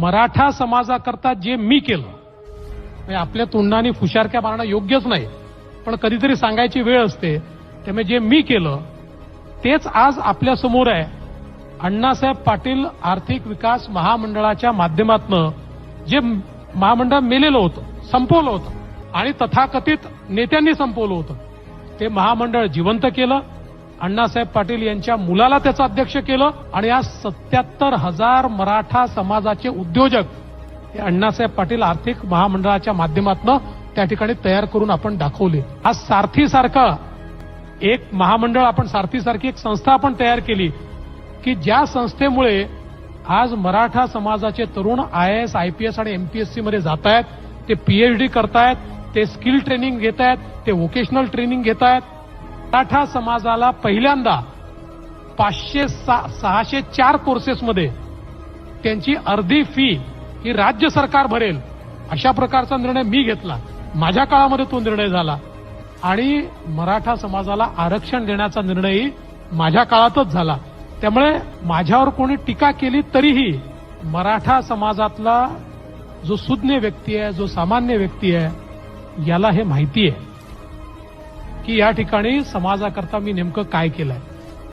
मराठा समाजाकरता जे मी केलं म्हणजे आपल्या तोंडाने फुशारक्या मारणं योग्यच नाही. पण कधीतरी सांगायची वेळ असते त्यामुळे जे मी केलं तेच आज आपल्यासमोर आहे. अण्णासाहेब पाटील आर्थिक विकास महामंडळाच्या माध्यमातनं जे महामंडळ मेलेलं होतं संपवलं होतं आणि तथाकथित नेत्यांनी संपवलं होतं ते महामंडळ जिवंत केलं अण्णासाहेब पाटील यांच्या मुलाला त्याचं अध्यक्ष केलं आणि आज सत्याहत्तर हजार मराठा समाजाचे उद्योजक हे अण्णासाहेब पाटील आर्थिक महामंडळाच्या माध्यमातून त्या ठिकाणी तयार करून आपण दाखवले. आज सारथीसारखं एक महामंडळ आपण सारथीसारखी एक संस्था आपण तयार केली की ज्या संस्थेमुळे आज मराठा समाजाचे तरुण I S I P S आणि एमपीएससी मध्ये जात आहेत ते पीएचडी करतायत ते स्किल ट्रेनिंग घेत आहेत ते व्होकेशनल ट्रेनिंग घेत आहेत मराठा समाजाला पहिल्यांदा पाचशे सा- सहाशे चार कोर्सेसमध्ये त्यांची अर्धी फी ही राज्य सरकार भरेल अशा प्रकारचा निर्णय मी घेतला. माझ्या काळामध्ये तो निर्णय झाला. आणि मराठा समाजाला आरक्षण देण्याचा निर्णयही माझ्या काळातच झाला. त्यामुळे माझ्यावर कोणी टीका केली तरीही मराठा समाजातला जो सुज्ञ व्यक्ती आहे जो सामान्य व्यक्ती आहे याला हे माहिती आहे. की या ठिकाणी समाजाकरता मी नेमकं काय केलंय?